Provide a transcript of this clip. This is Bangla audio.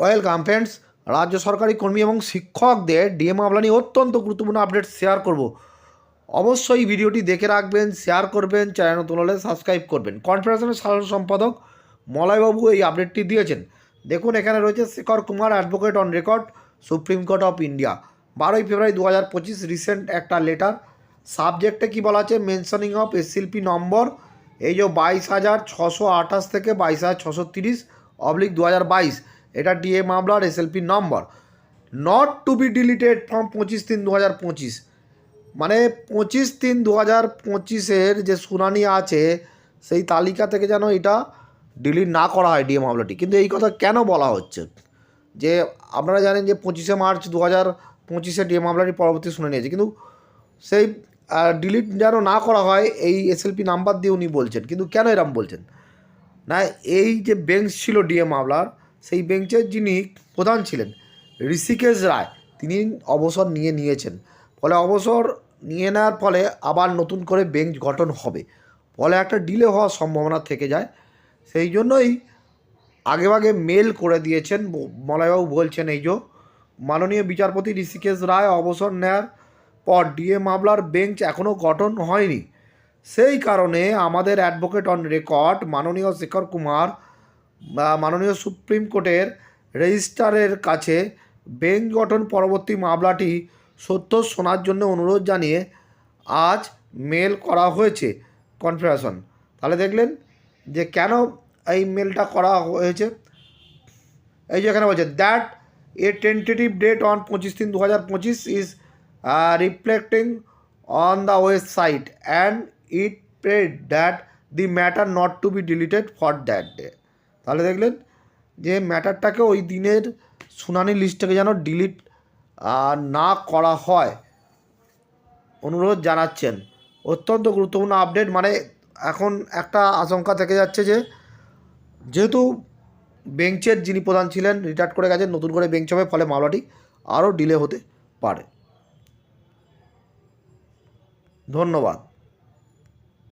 ওয়েলকাম ফ্রেন্ডস, রাজ্য সরকারি কর্মী এবং শিক্ষকদের ডিএ মামলা নিয়ে অত্যন্ত গুরুত্বপূর্ণ আপডেট শেয়ার করব। অবশ্যই ভিডিওটি দেখে রাখবেন, শেয়ার করবেন, চ্যানেল নতুন হলে সাবস্ক্রাইব করবেন। কনফেডারেশনের সাধারণ সম্পাদক মলয়বাবু এই আপডেটটি দিয়েছেন। দেখুন, এখানে রয়েছে Shekhar Kumar advocate on record supreme court of India বারোই ফেব্রুয়ারি দু হাজার পঁচিশ রিসেন্ট একটা লেটার সাবজেক্টে কী বলা আছে? মেনশনিং অফ এসএলপি নম্বর এই যে বাইশ হাজার ছশো আঠাশ থেকে বাইশ হাজার ছশো তিরিশ অবলিক দু হাজার বাইশ। এটা ডিএ মামলার SLP number not to be deleted from পঁচিশ তিন দু হাজার পঁচিশ। মানে পঁচিশ তিন দু হাজার পঁচিশের যে শুনানি আছে, সেই তালিকা থেকে যেন এটা ডিলিট না করা হয় ডিএ মামলাটি। কিন্তু এই কথা কেন বলা হচ্ছে? যে আপনারা জানেন যে পঁচিশে মার্চ দু হাজার পঁচিশে ডিএ মামলাটি পরবর্তী শুনে নিয়েছে কিন্তু সেই ডিলিট যেন না করা হয়, এই এসএলপি নাম্বার দিয়ে উনি বলছেন। কিন্তু কেন এরম বলছেন? না, এই যে বেঞ্চ ছিল ডিএ মামলার সেই বেঞ্চের যিনি প্রধান ছিলেন, ঋষিকেশ রায়, তিনি অবসর নিয়ে নিয়েছেন। ফলে অবসর নিয়ে নেওয়ার ফলে আবার নতুন করে বেঞ্চ গঠন হবে। ফলে একটা ডিলে হওয়ার সম্ভাবনা থেকে যায়। সেই জন্যই আগেভাগে মেল করে দিয়েছেন মলয়বাবু বলছেন এই যে, মাননীয় বিচারপতি ঋষিকেশ রায় অবসর নেয়ার পর ডিএ মামলার বেঞ্চ এখনও গঠন হয়নি। সেই কারণে আমাদের অ্যাডভোকেট অন রেকর্ড মাননীয় শেখর কুমার মাননীয় সুপ্রিম কোর্টের রেজিস্ট্রারের কাছে বেঞ্চ গঠন পরবর্তী মামলাটি সত্য শোনার জন্য অনুরোধ জানিয়ে আজ মেল করা হয়েছে কনফারেশন তাহলে দেখলেন যে কেন এই মেলটা করা হয়েছে। এই যে এখানে বলছে that a tentative date on পঁচিশ তিন দু হাজার পঁচিশ is reflecting on the website and it prayed that the matter not to be deleted for that day তাহলে দেখলেন যে ম্যাটারটাকে ওই দিনের শুনানি লিস্টটাকে যেন ডিলিট না করা হয়। অনুরোধ জানাচ্ছেন। অত্যন্ত গুরুত্বপূর্ণ আপডেট মানে এখন একটা আশঙ্কা থেকে যাচ্ছে যে, যেহেতু বেঞ্চের যিনি প্রধান ছিলেন রিটায়ার্ড করে গেছেন, নতুন করে বেঞ্চ হবে, ফলে মামলাটি আরও ডিলে হতে পারে। ধন্যবাদ।